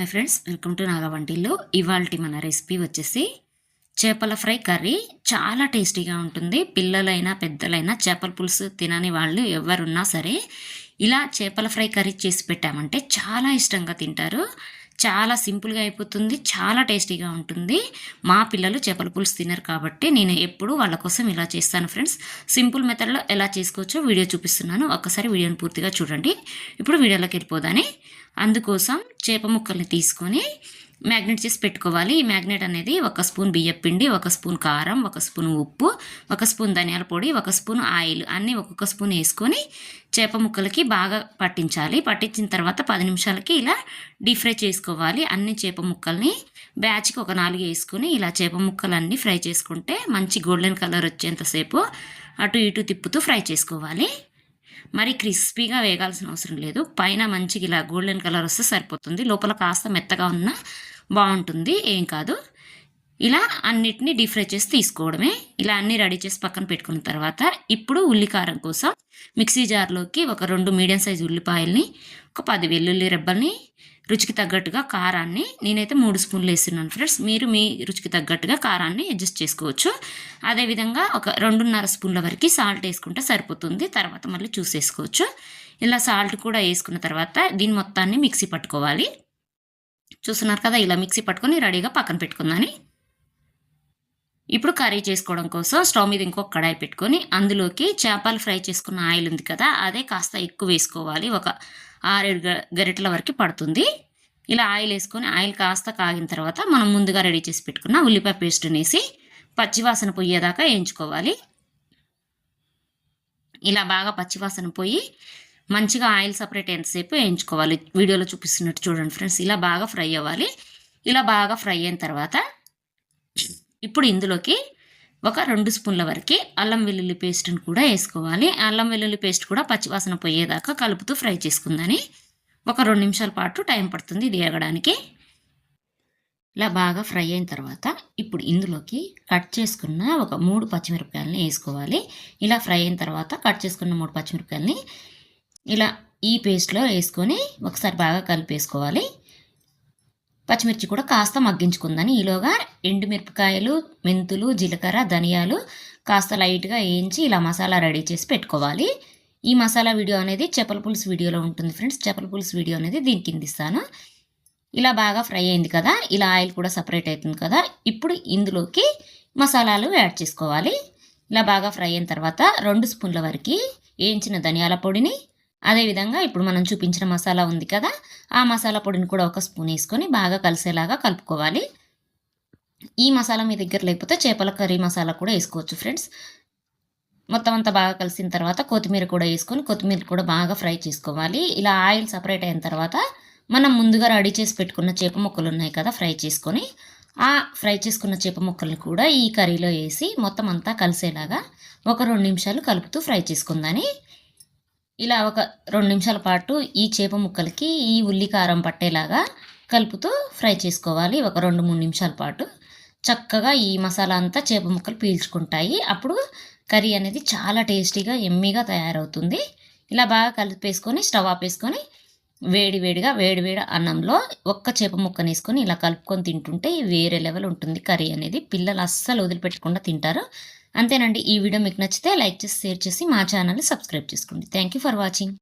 Hi friends welcome to Naga వంటిల్లో. ఇవాళ మన recipe వచ్చేసి చేపల ఫ్రై కర్రీ. చాలా టేస్టీగా ఉంటుంది. పిల్లలైనా పెద్దలైనా చేపల పులుసు తినని వాళ్ళు ఎవరున్నా సరే ఇలా చేపల ఫ్రై కర్రీ చేసి పెట్టామంటే చాలా ఇష్టంగా తింటారు. చాలా సింపుల్గా అయిపోతుంది చాలా టేస్టీగా ఉంటుంది. మా పిల్లలు చేపల పులుసు తినరు కాబట్టి నేను ఎప్పుడు వాళ్ళ కోసం ఇలా చేస్తాను ఫ్రెండ్స్. సింపుల్ మెథడ్లో ఎలా చేసుకోవచ్చో వీడియో చూపిస్తున్నాను. ఒక్కసారి వీడియోని పూర్తిగా చూడండి. ఇప్పుడు వీడియోలోకి వెళ్ళిపోదాని అందుకోసం చేప ముక్కల్ని తీసుకొని మ్యాగ్నెట్ చేసి పెట్టుకోవాలి. ఈ మ్యాగ్నెట్ అనేది ఒక స్పూన్ బియ్యం పిండి ఒక స్పూన్ కారం ఒక స్పూన్ ఉప్పు ఒక స్పూన్ ధనియాల పొడి ఒక స్పూన్ ఆయిల్ అన్నీ ఒక్కొక్క స్పూన్ వేసుకొని చేప ముక్కలకి బాగా పట్టించాలి. పట్టించిన తర్వాత పది నిమిషాలకి ఇలా డీప్ ఫ్రై చేసుకోవాలి. అన్ని చేప ముక్కల్ని బ్యాచ్కి ఒక నాలుగు వేసుకుని ఇలా చేప ముక్కలన్నీ ఫ్రై చేసుకుంటే మంచి గోల్డెన్ కలర్ వచ్చేంతసేపు అటు ఇటు తిప్పుతూ ఫ్రై చేసుకోవాలి. మరి క్రిస్పీగా వేగాల్సిన అవసరం లేదు. పైన మంచిగా ఇలా గోల్డెన్ కలర్ వస్తే సరిపోతుంది. లోపల కాస్త మెత్తగా ఉన్నా బాగుంటుంది. ఏం కాదు. ఇలా అన్నిటిని డీప్ ఫ్రై చేసి తీసుకోవడమే. ఇలా అన్ని రెడీ చేసి పక్కన పెట్టుకున్న తర్వాత ఇప్పుడు ఉల్లికారం కోసం మిక్సీ జార్లోకి ఒక రెండు మీడియం సైజు ఉల్లిపాయల్ని ఒక పది వెల్లుల్లి రెబ్బల్ని రుచికి తగ్గట్టుగా కారాన్ని నేనైతే మూడు స్పూన్లు వేస్తున్నాను ఫ్రెండ్స్. మీరు మీ రుచికి తగ్గట్టుగా కారాన్ని అడ్జస్ట్ చేసుకోవచ్చు. అదేవిధంగా ఒక రెండున్నర స్పూన్ల వరకు సాల్ట్ వేసుకుంటే సరిపోతుంది. తర్వాత మళ్ళీ చూసేసుకోవచ్చు ఇలా సాల్ట్ కూడా వేసుకున్న తర్వాత దీని మొత్తాన్ని మిక్సీ పట్టుకోవాలి. చూస్తున్నారు కదా ఇలా మిక్సీ పట్టుకొని రెడీగా పక్కన పెట్టుకుందని. ఇప్పుడు కర్రీ చేసుకోవడం కోసం స్టవ్ మీద ఇంకొక కడాయి పెట్టుకొని అందులోకి చేపలు ఫ్రై చేసుకున్న ఆయిల్ ఉంది కదా అదే కాస్త ఎక్కువ వేసుకోవాలి. ఒక ఆరేడు గరిటల వరకు పడుతుంది. ఇలా ఆయిల్ వేసుకొని ఆయిల్ కాస్త కాగిన తర్వాత మనం ముందుగా రెడీ చేసి పెట్టుకున్న ఉల్లిపాయ పేస్ట్ వేసి పచ్చివాసన పోయేదాకా వేయించుకోవాలి. ఇలా బాగా పచ్చివాసన పోయి మంచిగా ఆయిల్ సపరేట్ ఎంతసేపు వేయించుకోవాలి. వీడియోలో చూపిస్తున్నట్టు చూడండి ఫ్రెండ్స్. ఇలా బాగా ఫ్రై అవ్వాలి. ఇలా బాగా ఫ్రై అయిన తర్వాత ఇప్పుడు ఇందులోకి ఒక రెండు స్పూన్ల వరకు అల్లం వెల్లుల్లి పేస్ట్ని కూడా వేసుకోవాలి. అల్లం వెల్లుల్లి పేస్ట్ కూడా పచ్చివాసన పోయేదాకా కలుపుతూ ఫ్రై చేసుకుందని. ఒక రెండు నిమిషాల పాటు టైం పడుతుంది ఇది వేగడానికి. ఇలా బాగా ఫ్రై అయిన తర్వాత ఇప్పుడు ఇందులోకి కట్ చేసుకున్న ఒక మూడు పచ్చిమిరపకాయలని వేసుకోవాలి. ఇలా ఫ్రై అయిన తర్వాత కట్ చేసుకున్న మూడు పచ్చిమిరపకాయలని ఇలా ఈ పేస్ట్లో వేసుకొని ఒకసారి బాగా కలిపేసుకోవాలి. పచ్చిమిర్చి కూడా కాస్త మగ్గించుకుందని ఈలోగా ఎండుమిరపకాయలు మెంతులు జీలకర్ర ధనియాలు కాస్త లైట్గా వేయించి ఇలా మసాలా రెడీ చేసి పెట్టుకోవాలి. ఈ మసాలా వీడియో అనేది చేపల పులుసు వీడియోలో ఉంటుంది ఫ్రెండ్స్. చేపల పులుసు వీడియో అనేది దీని కింద ఇస్తాను. ఇలా బాగా ఫ్రై అయింది కదా ఇలా ఆయిల్ కూడా సపరేట్ అవుతుంది కదా ఇప్పుడు ఇందులోకి మసాలాలు యాడ్ చేసుకోవాలి. ఇలా బాగా ఫ్రై అయిన తర్వాత రెండు స్పూన్ల వరకు వేయించిన ధనియాల పొడిని అదేవిధంగా ఇప్పుడు మనం చూపించిన మసాలా ఉంది కదా ఆ మసాలా పొడిని కూడా ఒక స్పూన్ వేసుకొని బాగా కలిసేలాగా కలుపుకోవాలి. ఈ మసాలా మీ దగ్గర లేకపోతే చేపల కర్రీ మసాలా కూడా వేసుకోవచ్చు ఫ్రెండ్స్. మొత్తం అంతా బాగా కలిసిన తర్వాత కొత్తిమీర కూడా వేసుకొని కొత్తిమీర కూడా బాగా ఫ్రై చేసుకోవాలి. ఇలా ఆయిల్ సపరేట్ అయిన తర్వాత మనం ముందుగా రెడీ చేసి పెట్టుకున్న చేప ముక్కలు ఉన్నాయి కదా ఫ్రై చేసుకొని ఆ ఫ్రై చేసుకున్న చేప ముక్కల్ని కూడా ఈ కర్రీలో వేసి మొత్తం అంతా కలిసేలాగా ఒక రెండు నిమిషాలు కలుపుతూ ఫ్రై చేసుకుందని. ఇలా ఒక రెండు నిమిషాల పాటు ఈ చేప ముక్కలకి ఈ ఉల్లి కారం పట్టేలాగా కలుపుతూ ఫ్రై చేసుకోవాలి. ఒక రెండు మూడు నిమిషాల పాటు చక్కగా ఈ మసాలా అంతా చేప ముక్కలు పీల్చుకుంటాయి. అప్పుడు కర్రీ అనేది చాలా టేస్టీగా ఎమ్మీగా తయారవుతుంది. ఇలా బాగా కలిపేసుకొని స్టవ్ ఆపేసుకొని వేడి వేడిగా వేడి వేడి అన్నంలో ఒక్క చేప ముక్కని వేసుకొని ఇలా కలుపుకొని తింటుంటే వేరే లెవెల్ ఉంటుంది కర్రీ అనేది. పిల్లలు అస్సలు వదిలిపెట్టకుండా తింటారు. అంతేనండి. ఈ వీడియో మీకు నచ్చితే లైక్ చేసి షేర్ చేసి మా ఛానల్ని సబ్స్క్రైబ్ చేసుకోండి. Thank you for watching